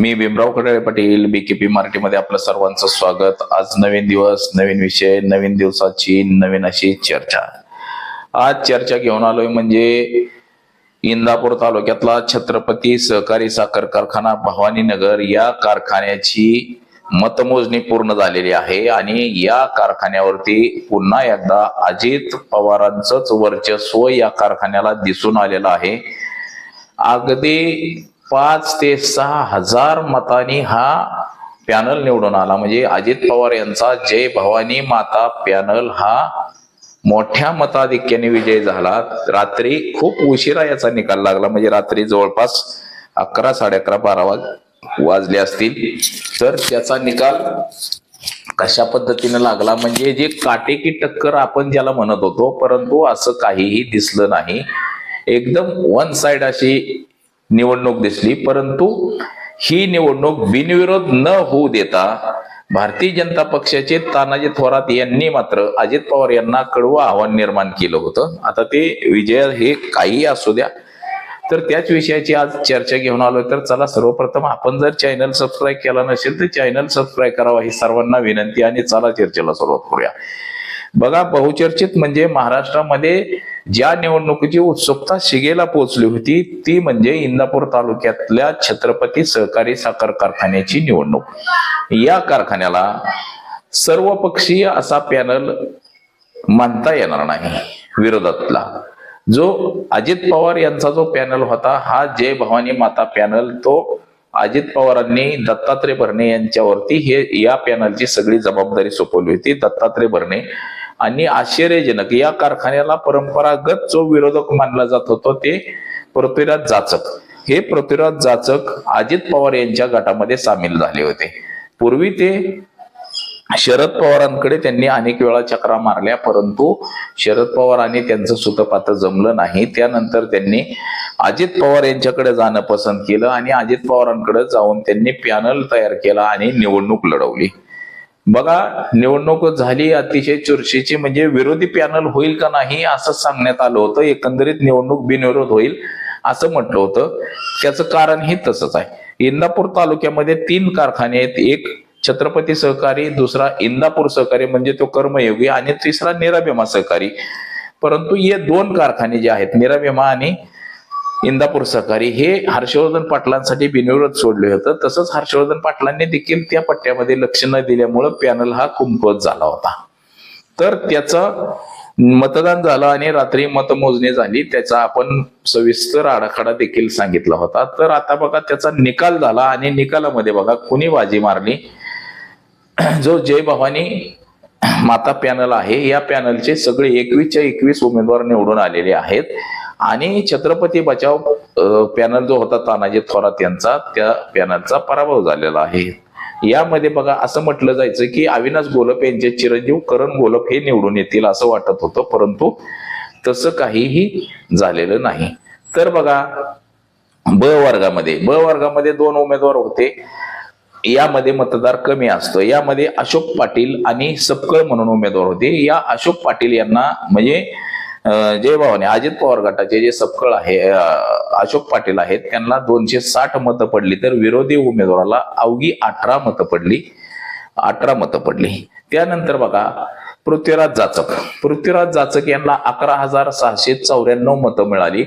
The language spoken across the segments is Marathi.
मी भीमराव कडाळे पाटील बीकेपी मराठीमध्ये आपलं सर्वांचं स्वागत. आज नवीन दिवस नवीन विषय नवीन दिवसाची नवीन अशी चर्चा. आज चर्चा घेऊन आलोय म्हणजे इंदापूर तालुक्यातला छत्रपती सहकारी साखर कारखाना भवानीनगर या कारखान्याची मतमोजणी पूर्ण झालेली आहे आणि या कारखान्यावरती पुन्हा एकदा अजित पवारांचंच वर्चस्व या कारखान्याला दिसून आलेलं आहे. अगदी पाच ते सहा हजार मतांनी हा पॅनल निवडून आला. म्हणजे अजित पवार यांचा जय भवानी माता पॅनल हा मोठ्या मताधिक्याने विजय झाला. रात्री खूप उशिरा याचा निकाल लागला. म्हणजे रात्री जवळपास अकरा साडे अकरा बारा वाज वाजले असतील. तर त्याचा निकाल कशा पद्धतीने लागला? म्हणजे जे काटेकी टक्कर आपण ज्याला म्हणत होतो परंतु असं काहीही दिसलं नाही. एकदम वन साइड अशी निवडणूक दिसली परंतु ही निवडणूक बिनविरोध न होऊ देता भारतीय जनता पक्षाचे तानाजी थोरात यांनी मात्र अजित पवार यांना कडवं आव्हान निर्माण केलं होतं. आता ते विजय हे काही असू द्या. तर त्याच विषयाची आज चर्चा घेऊन आलोय. तर चला सर्वप्रथम आपण जर चॅनल सबस्क्राईब केला नसेल तर चॅनल सबस्क्राईब करावा ही सर्वांना विनंती आणि चला चर्चेला सुरुवात करूया. बघा बहुचर्चित म्हणजे महाराष्ट्रामध्ये ज्या निवडणुकीची उत्सुकता शिगेला पोहोचली होती ती म्हणजे इंदापूर तालुक्यातल्या छत्रपती सहकारी साखर कारखान्याची निवडणूक. या कारखान्याला सर्वपक्षीय असा पॅनल मानता येणार नाही विरोधातला. जो अजित पवार यांचा जो पॅनल होता हा जय भवानी माता पॅनल तो अजित पवारांनी दत्तात्रय भरणे यांच्यावरती हे या पॅनलची सगळी जबाबदारी सोपवली होती. दत्तात्रय भरणे आणि आश्चर्यजनक या कारखान्याला परंपरागत जो विरोधक मानला जात होता ते पृथ्वीराज जाचक. हे पृथ्वीराज जाचक अजित पवार यांच्या गटामध्ये सामील झाले होते. पूर्वी ते शरद पवारांकडे त्यांनी अनेक वेळा चक्रा मारल्या परंतु शरद पवार आणि त्यांचं सुतपात जमलं नाही. त्यानंतर त्यांनी अजित पवार यांच्याकडे जाणं पसंत केलं आणि अजित पवारांकडे जाऊन त्यांनी पॅनल तयार केला आणि निवडणूक लढवली. बघा निवडणूक झाली अतिशय चुरशीची म्हणजे विरोधी पॅनल होईल का नाही असं सांगण्यात आलं होतं. एकंदरीत निवडणूक बिनविरोध होईल असं म्हटलं होतं. त्याचं कारण हे तसंच आहे. इंदापूर तालुक्यामध्ये तीन कारखाने आहेत. एक छत्रपती सहकारी दुसरा इंदापूर सहकारी म्हणजे तो कर्मयोगी आणि तिसरा निराभीमा सहकारी. परंतु हे दोन कारखाने जे आहेत निराभीमा आणि इंदापूर सहकारी हे हर्षवर्धन पाटलांसाठी बिनविरोध सोडले होतं. तसंच हर्षवर्धन पाटलांनी देखील त्या पट्ट्यामध्ये लक्ष न दिल्यामुळं पॅनल हा कुंभवत झाला होता. तर त्याचं मतदान झालं आणि रात्री मतमोजणी झाली. त्याचा आपण सविस्तर आराखडा देखील सांगितला होता. तर आता बघा त्याचा निकाल झाला आणि निकालामध्ये बघा कुणी बाजी मारली? जो जय भवानी माता पॅनल आहे या पॅनलचे सगळे एकवीसच्या एकवीस उमेदवार निवडून आलेले आहेत. आणि छत्रपती बचाव पॅनल जो होता तानाजी थोरात यांचा त्या पॅनलचा पराभव झालेला आहे. यामध्ये बघा असं म्हटलं जायचं की अविनाश गोलप यांचे चिरंजीव करण गोलप हे निवडून येतील असं वाटत होतं परंतु तसं काहीही झालेलं नाही. तर बघा ब वर्गामध्ये ब वर्गामध्ये दोन उमेदवार होते. यामध्ये मतदार कमी असतो. यामध्ये अशोक पाटील आणि सपकळ म्हणून उमेदवार होते. या अशोक पाटील यांना म्हणजे जय भावाने अजित पवार गटाचे जे सपकळ आहे अशोक पाटील आहेत त्यांना दोनशे साठ मतं पडली तर विरोधी उमेदवाराला अवघी अठरा मतं पडली अठरा मतं पडली. त्यानंतर बघा पृथ्वीराज जाचक पृथ्वीराज जाचक यांना अकरा हजार सहाशे चौऱ्याण्णव मतं मिळाली.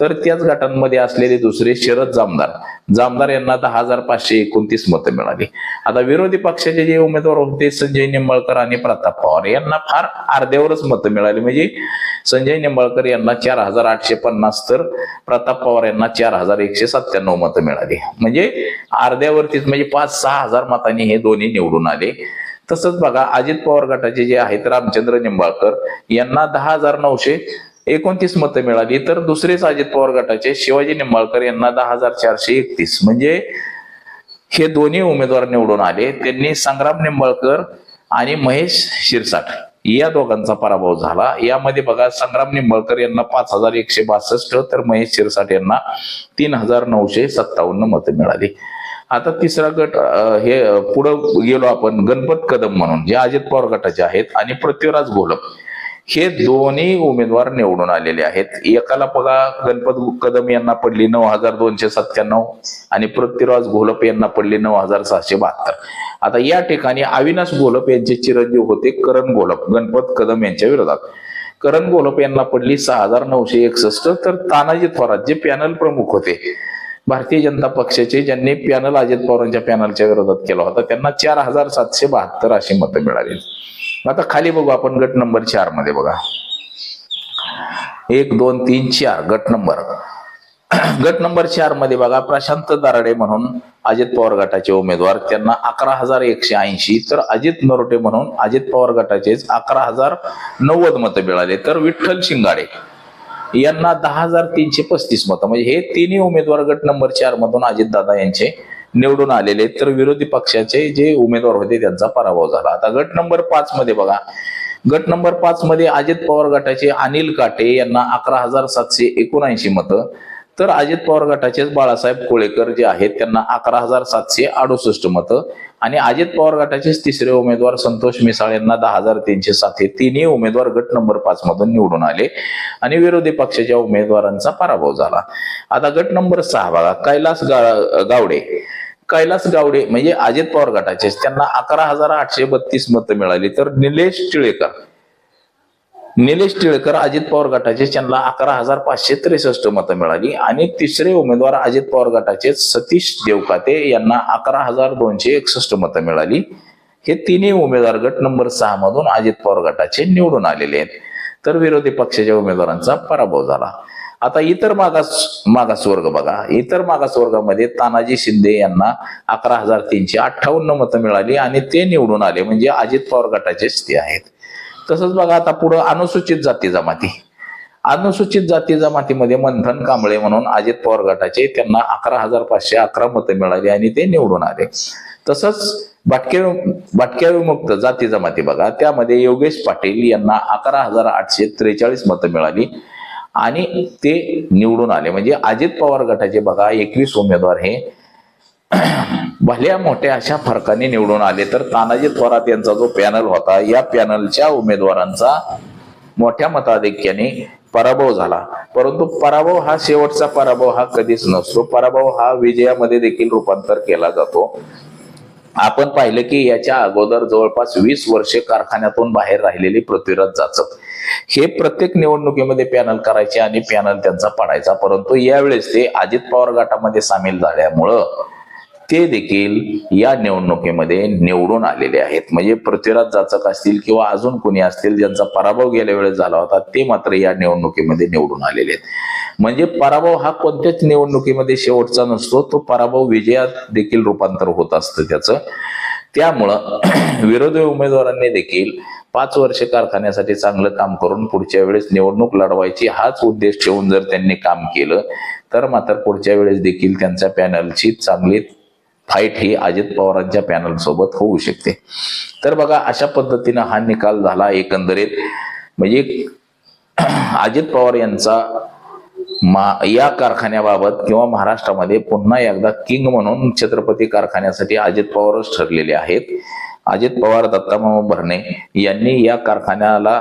तर त्याच गटांमध्ये असलेले दुसरे शरद जामदार. जामदार यांना दहा हजार पाचशे एकोणतीस मतं मिळाली. आता विरोधी पक्षाचे जे उमेदवार होते संजय निंबाळकर आणि प्रताप पवार यांना फार अर्ध्यावरच मतं मिळाली. म्हणजे संजय निंबाळकर यांना चार हजार आठशे पन्नास तर प्रताप पवार यांना चार हजार एकशे सत्त्याण्णव मतं मिळाली. म्हणजे अर्ध्यावरतीच म्हणजे पाच सहा हजार मतांनी हे दोन्ही निवडून आले. तसंच बघा अजित पवार गटाचे जे आहेत रामचंद्र निंबाळकर यांना दहा हजार नऊशे एकोणतीस मतं मिळाली. तर दुसरेच अजित पवार गटाचे शिवाजी निंबाळकर यांना दहा हजार चारशे एकतीस. म्हणजे हे दोन्ही उमेदवार निवडून आले. त्यांनी संग्राम निंबाळकर आणि महेश शिरसाट या दोघांचा पराभव झाला. यामध्ये बघा संग्राम निंबाळकर यांना पाच हजार एकशे बासष्ट तर महेश शिरसाट यांना तीन हजार नऊशे सत्तावन्न मतं मिळाली. आता तिसरा गट हे पुढं गेलो आपण. गणपत कदम म्हणून जे अजित पवार गटाचे आहेत. आणि पृथ्वीराज घोलप हे दोन्ही उमेदवार निवडून आलेले आहेत. एकाला बघा गणपत कदम यांना पडली नऊ हजार दोनशे सत्त्याण्णव आणि पृथ्वीराज घोलप यांना पडली नऊ हजार सहाशे बहात्तर. आता या ठिकाणी अविनाश घोलप यांचे चिरंजीव होते करण घोलप गणपत कदम यांच्या विरोधात. करण घोलप यांना पडली सहा हजार नऊशे एकसष्ट तर तानाजी थोरात जे पॅनल प्रमुख होते भारतीय जनता पक्षाचे ज्यांनी पॅनल अजित पवारांच्या पॅनलच्या विरोधात केला होता त्यांना चार हजार सातशे बहात्तर अशी मतं मिळाली. आता खाली बघू आपण गट नंबर चारमध्ये बघा. एक दोन तीन चार गट नंबर. गट नंबर चारमध्ये बघा प्रशांत दाराडे म्हणून अजित पवार गटाचे उमेदवार त्यांना अकरा हजार एकशे ऐंशी तर अजित नरोटे म्हणून अजित पवार गटाचेच अकरा हजार नव्वद मतं मिळाले. तर विठ्ठल शिंगाडे यांना दहा हजार तीनशे पस्तीस मतं. म्हणजे हे तिन्ही उमेदवार गट नंबर चार मधून अजितदादा यांचे निवडून आलेले तर विरोधी पक्षाचे जे उमेदवार होते त्यांचा पराभव झाला. आता गट नंबर पाच मध्ये बघा. गट नंबर पाच मध्ये अजित पवार गटाचे अनिल काटे यांना अकरा हजार सातशे एकोणऐंशी मतं तर अजित पवार गटाचेच बाळासाहेब कोळेकर जे आहेत त्यांना अकरा हजार सातशे अडुसष्ट मतं आणि अजित पवार गटाचेच तिसरे उमेदवार संतोष मिसाळ यांना दहा हजार तीनशे सात हे तिन्ही उमेदवार गट नंबर पाच मधून निवडून आले आणि विरोधी पक्षाच्या उमेदवारांचा पराभव झाला. आता गट नंबर सहा बघा कैलास गावडे. कैलास गावडे म्हणजे अजित पवार गटाचे त्यांना अकरा हजार आठशे बत्तीस मतं मिळाली. तर निलेश टिळेकर निलेश टिळकर अजित पवार गटाचे त्यांना अकरा हजार पाचशे त्रेसष्ट मतं मिळाली. आणि तिसरे उमेदवार अजित पवार गटाचे सतीश देवकाते यांना अकरा हजार दोनशे एकसष्ट मतं मिळाली. हे तिन्ही उमेदवार गट नंबर सहा मधून अजित पवार गटाचे निवडून आलेले आहेत. तर विरोधी पक्षाच्या उमेदवारांचा पराभव झाला. आता इतर मागास मागासवर्ग बघा. इतर मागासवर्गामध्ये तानाजी शिंदे यांना अकरा हजार तीनशे अठ्ठावन्न मतं मिळाली आणि ते निवडून आले. म्हणजे अजित पवार गटाचेच ते आहेत. तसंच बघा आता पुढं अनुसूचित जाती जमाती. अनुसूचित जाती जमातीमध्ये मंथन कांबळे म्हणून अजित पवार गटाचे त्यांना अकरा हजार पाचशे अकरा मतं मिळाली आणि ते निवडून आले. तसंच भटके भटक्या विमुक्त जाती जमाती बघा त्यामध्ये योगेश पाटील यांना अकरा हजार आठशे त्रेचाळीस मतं मिळाली आणि ते निवडून आले. म्हणजे अजित पवार गटाचे बघा एकवीस उमेदवार हे भल्या मोठ्या अशा फरकाने निवडून आले तर तानाजी थोरात यांचा जो पॅनल होता या पॅनलच्या उमेदवारांचा मोठ्या मताधिक्याने पराभव झाला. परंतु पराभव हा शेवटचा पराभव हा कधीच नसतो. पराभव हा विजयामध्ये देखील रूपांतर केला जातो. आपण पाहिलं की याच्या अगोदर जवळपास वीस वर्षे कारखान्यातून बाहेर राहिलेले पृथ्वीराज जाचक. हे प्रत्येक निवडणुकीमध्ये पॅनल करायचे आणि पॅनल त्यांचा पडायचा. परंतु यावेळेस ते अजित पवार गटामध्ये सामील झाल्यामुळं ते देखील या निवडणुकीमध्ये निवडून आलेले आहेत. म्हणजे पृथ्वीराज जाचक असतील किंवा अजून कोणी असतील ज्यांचा पराभव गेल्या वेळेस झाला होता ते मात्र या निवडणुकीमध्ये निवडून आलेले आहेत. म्हणजे पराभव हा कोणत्याच निवडणुकीमध्ये शेवटचा नसतो तो पराभव विजयात देखील रूपांतर होत असतं त्याचं. त्यामुळं विरोधी उमेदवारांनी देखील पाच वर्ष कारखान्यासाठी चांगलं काम करून पुढच्या वेळेस निवडणूक लढवायची हाच उद्देश ठेवून जर त्यांनी काम केलं तर मात्र पुढच्या वेळेस देखील त्यांच्या पॅनलची चांगली फाईट ही अजित पवारांच्या पॅनल सोबत होऊ शकते. तर बघा अशा पद्धतीनं हा निकाल झाला एकंदरीत. म्हणजे अजित पवार यांचा मा या कारखान्याबाबत किंवा महाराष्ट्रामध्ये पुन्हा एकदा किंग म्हणून छत्रपती कारखान्यासाठी अजित पवारच ठरलेले आहेत. अजित पवार दत्तामामा भरणे यांनी या कारखान्याला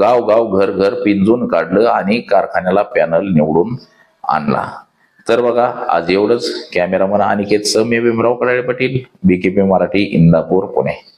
गाव गाव घर घर पिंजून काढलं आणि कारखान्याला पॅनल निवडून आणला. तर बघा आज एवढंच. कॅमेरामन अनिकेत सम भीमराव कडाळे पाटील बीकेपी मराठी इंदापूर पुणे.